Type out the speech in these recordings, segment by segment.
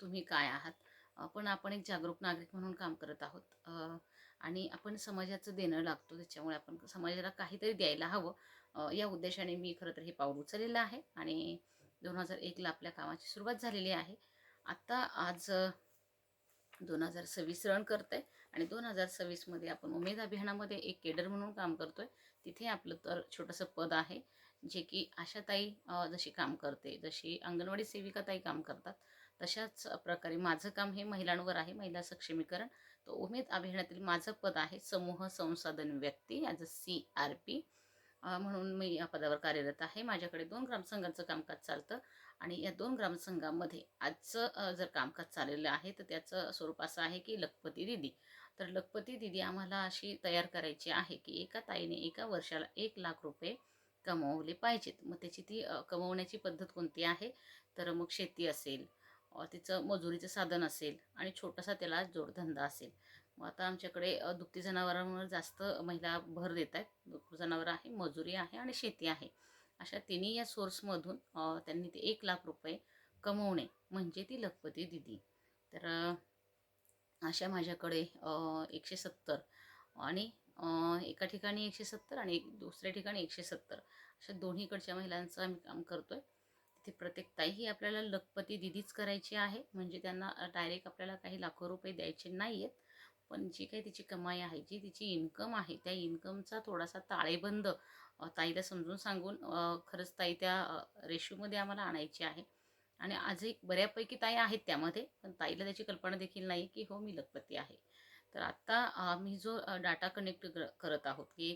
तुम्ही काय आहात? पण आपण एक जागरूक नागरिक म्हणून काम करत आहोत. आणि आपण समाजाचं देणं लागतो त्याच्यामुळे आपण समाजाला काहीतरी द्यायला हवं. या उद्देशाने मी खरं तर हे पाऊल उचललेलं आहे आणि दोन हजार एकला आपल्या कामाची सुरुवात झालेली आहे. आत्ता आज दोन हजार सव्वीस रन करत आहे आणि दोन हजार सव्वीसमध्ये आपण उमेद अभियानामध्ये एक केडर म्हणून काम करतो आहे तिथे आपलं तर छोटंसं पद आहे जे की आशाताई जशी काम करते जशी अंगणवाडी सेविकाताई काम करतात. तशाच प्रकारे माझं काम हे महिलांवर आहे महिला सक्षमीकरण. तर उमेद अभियानातील माझं पद आहे समूह संसाधन व्यक्ती as a C R P म्हणून मी या पदावर कार्यरत आहे. माझ्याकडे दोन ग्रामसंघांचं कामकाज चालतं आणि या दोन ग्रामसंघामध्ये आजचं जर कामकाज चाललेलं आहे तर त्याचं स्वरूप असं आहे की लखपती दिदी. तर लखपती दिदी आम्हाला अशी तयार करायची आहे की एका ताईने एका वर्षाला एक लाख रुपये कमवले पाहिजेत. मग त्याची ती कमवण्याची पद्धत कोणती आहे? तर मग शेती असेल तिचं मजुरीचं साधन असेल आणि छोटासा त्याला जोडधंदा असेल. मग आता आमच्याकडे दुभती जनावरांवर जास्त महिला भर देत आहेत. दुभती जनावरं आहे मजुरी आहे आणि शेती आहे. अशा तिन्ही या सोर्समधून त्यांनी ते एक लाख रुपये कमवणे म्हणजे ती लखपती दिदी. तर अशा माझ्याकडे एकशे सत्तर आणि एका ठिकाणी एकशे सत्तर आणि एक दुसऱ्या ठिकाणी एकशे सत्तर. अशा दोन्हीकडच्या महिलांचं आम्ही काम करतो आहे ते प्रत्येक ताई ही आपल्याला लखपती दिदीच करायची आहे. म्हणजे त्यांना डायरेक्ट आपल्याला काही लाखो रुपये द्यायचे नाही आहेत पण जी काही तिची कमाई आहे जी तिची इन्कम आहे त्या इन्कमचा थोडासा ताळेबंद ताईला समजून सांगून खरंच ताई त्या रेशोमध्ये आम्हाला आणायची आहे. आणि आजही बऱ्यापैकी ताई आहेत त्यामध्ये पण ताईला त्याची कल्पना देखील नाही की हो मी लखपती आहे. तर आत्ता आम्ही जो डाटा कनेक्ट करत आहोत की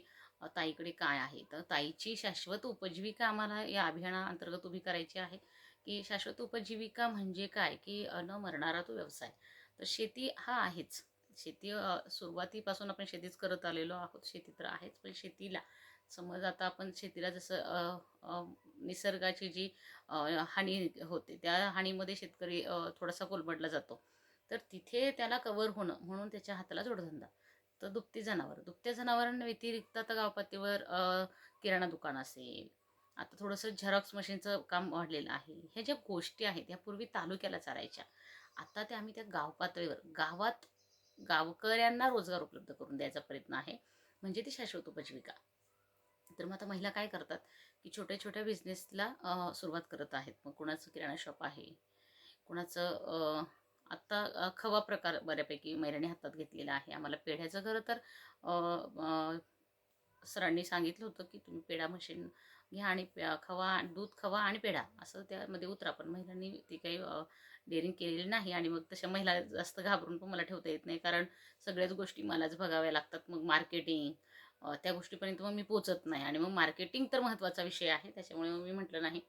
ताईकडे काय आहे? तर ताईची शाश्वत उपजीविका आम्हाला या अभियानाअंतर्गत उभी करायची आहे की शाश्वत उपजीविका म्हणजे काय? की न मरणारा तो व्यवसाय. तर शेती हा आहेच. शेती सुरुवातीपासून आपण शेतीच करत आलेलो आहोत शेती तर आहेच पण शेतीला समज आता आपण शेतीला जसं निसर्गाची जी हानी होते त्या हानीमध्ये शेतकरी थोडासा कोलमडला जातो. तर तिथे त्याला कवर होणं म्हणून त्याच्या हाताला जोडधंदा. तर दुभती जनावर दुभत्या जनावरांव्यतिरिक्त आता गावपातळीवर किराणा दुकान असेल आता थोडंसं झेरॉक्स मशीनचं काम वाढलेलं आहे. ह्या ज्या गोष्टी आहेत ह्या पूर्वी तालुक्याला चालायच्या. आता त्या आम्ही त्या गाव पातळीवर गावात गावकऱ्यांना रोजगार उपलब्ध करून द्यायचा प्रयत्न आहे. म्हणजे ती शाश्वत उपजीविका. तर मग आता महिला काय करतात की छोट्या छोट्या बिझनेसला सुरुवात करत आहेत. मग कुणाचं किराणा शॉप आहे कुणाचं आत्ता खवा प्रकार बऱ्यापैकी महिलांनी हातात घेतलेला आहे. आम्हाला पेढ्याचं खरं तर सरांनी सांगितलं होतं की तुम्ही पेढा मशीन घ्या आणि खवा दूध खवा आणि पेढा असं त्यामध्ये उतरा. पण महिलांनी ती काही डेअरिंग केलेली नाही आणि मग तशा महिला जास्त घाबरून पण मला ठेवता येत नाही. कारण सगळ्याच गोष्टी मलाच बघाव्या लागतात. मग मार्केटिंग त्या गोष्टीपर्यंत मग मी पोचत नाही. आणि मग मार्केटिंग तर महत्त्वाचा विषय आहे. त्याच्यामुळे मग मी म्हटलं नाही.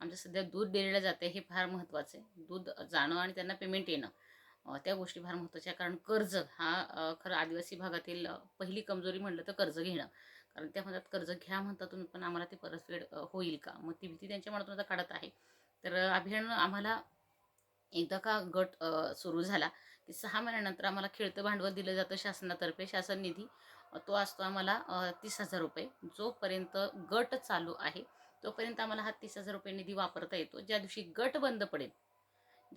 आमचं सध्या दूध डेअरीला जाते हे फार महत्त्वाचं आहे. दूध जाणं आणि त्यांना पेमेंट येणं त्या गोष्टी फार महत्त्वाच्या कारण कर्ज हा खरं आदिवासी भागातील पहिली कमजोरी म्हटलं तर कर्ज घेणं. कारण त्या म्हणतात कर्ज घ्या म्हणता तुम्ही पण आम्हाला ते परतफेड होईल का? मग ती भीती त्यांच्या मनातून आता काढत आहे. तर अभियान आम्हाला एकदा का गट सुरू झाला की सहा महिन्यानंतर आम्हाला खेळतं भांडवल दिलं जातं शासनातर्फे. शासन निधी तो असतो आम्हाला तीस हजार रुपये. जोपर्यंत गट चालू आहे तोपर्यंत आम्हाला हा तीस हजार रुपये निधी वापरता येतो. ज्या दिवशी गट बंद पडेल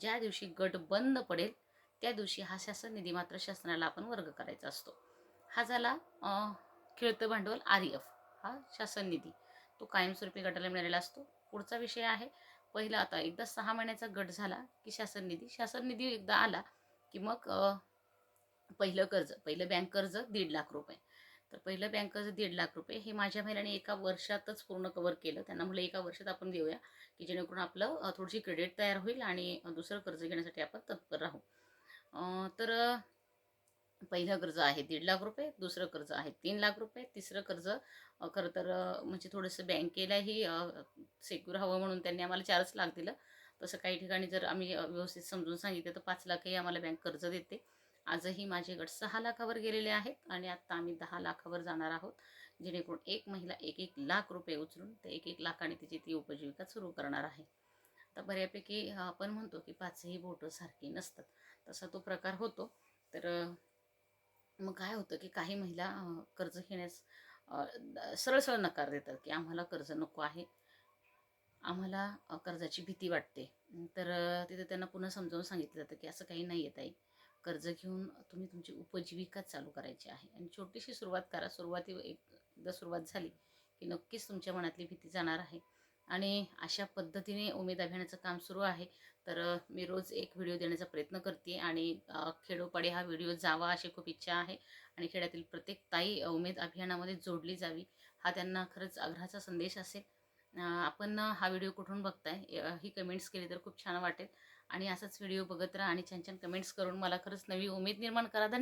ज्या दिवशी गट बंद पडेल त्या दिवशी हा शासन निधी मात्र शासनाला आपण वर्ग करायचा असतो. हा झाला खेळतं भांडवल आर एफ. हा शासन निधी. तो कायमस्वरूपी गटाला मिळालेला असतो. पुढचा विषय आहे पहिला आता एकदा सहा महिन्याचा गट झाला की शासन निधी. शासन निधी एकदा आला की मग पहिलं कर्ज पहिलं बँक कर्ज दीड लाख रुपये. तर पहिलं बँकचं दीड लाख रुपये. हे माझ्या महिलाने एका वर्षातच पूर्ण कवर केलं. त्यांना म्हटलं एका वर्षात आपण देऊया की जेणेकरून आपलं थोडीशी क्रेडिट तयार होईल आणि दुसरं कर्ज घेण्यासाठी आपण तत्पर राहू. तर पहिलं कर्ज आहे दीड लाख रुपये दुसरं कर्ज आहे तीन लाख रुपये तिसरं कर्ज खरं तर म्हणजे थोडंसं बँकेलाही सेक्युर हवं म्हणून त्यांनी आम्हाला चारच लाख दिलं. तसं काही ठिकाणी जर आम्ही व्यवस्थित समजून सांगितलं तर पाच लाखही आम्हाला बँक कर्ज देते. आजही माझे गट सहा लाखावर गेलेले आहेत आणि आत्ता आम्ही दहा लाखावर जाणार आहोत. जेणेकरून एक महिला एक एक लाख रुपये उचलून ते एक एक लाखाने तिची ती उपजीविका सुरू करणार आहे. आता बऱ्यापैकी आपण म्हणतो की पाचही बोटं सारखी नसतात. तसा तो प्रकार होतो. तर मग काय होतं की काही महिला कर्ज घेण्यास सरळ सरळ नकार देतात की आम्हाला कर्ज नको आहे. आम्हाला कर्जाची भीती वाटते. तर तिथे त्यांना पुन्हा समजावून सांगितलं जातं की असं काही नाही येत आहे कर्ज घेऊन तुम्ही तुमची उपजीविका चालू करायची आहे. आणि छोटीशी सुरुवात करा. सुरुवाती एकदा सुरुवात झाली की नक्कीच तुमच्या मनातली भीती जाणार आहे. आणि अशा पद्धतीने उमेद अभियानाचं काम सुरू आहे. तर मी रोज एक व्हिडिओ देण्याचा प्रयत्न करते आणि खेडोपाडे खेडोपाडी हा व्हिडिओ जावा अशी खूप इच्छा आहे. आणि खेड्यातील प्रत्येक ताई उमेद अभियानामध्ये जोडली जावी. हा त्यांना खरंच आग्रहाचा संदेश असेल. आपण हा व्हिडिओ कुठून बघताय? ही कमेंट्स केली तर खूप छान वाटेल. आणि असाच व्हिडिओ बघत राहा आणि छान छान कमेंट्स करून मला खरंच नवी उमेद निर्माण करा. धन्यवाद.